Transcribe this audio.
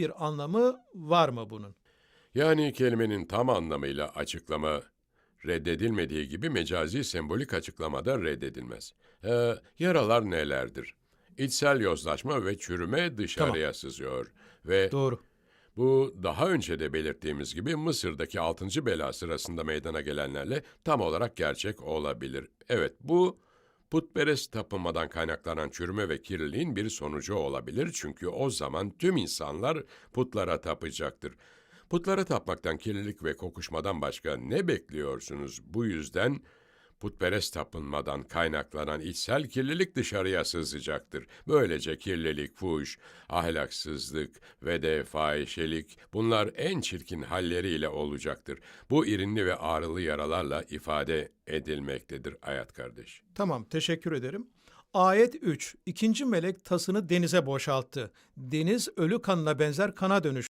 bir anlamı var mı bunun? Yani kelimenin tam anlamıyla açıklama reddedilmediği gibi mecazi sembolik açıklamada reddedilmez. Ee, yaralar nelerdir? İçsel yozlaşma ve çürüme dışarıya sızıyor ve Doğru. bu daha önce de belirttiğimiz gibi Mısır'daki 6. bela sırasında meydana gelenlerle tam olarak gerçek olabilir. Evet bu putperest tapınmadan kaynaklanan çürüme ve kirliliğin bir sonucu olabilir çünkü o zaman tüm insanlar putlara tapacaktır. Putlara tapmaktan kirlilik ve kokuşmadan başka ne bekliyorsunuz? Bu yüzden putperest tapınmadan kaynaklanan içsel kirlilik dışarıya sızacaktır. Böylece kirlilik, fuş, ahlaksızlık ve de fahişelik bunlar en çirkin halleriyle olacaktır. Bu irinli ve ağrılı yaralarla ifade edilmektedir hayat kardeş. Tamam, teşekkür ederim. Ayet 3. İkinci melek tasını denize boşalttı. Deniz ölü kanına benzer kana dönüş.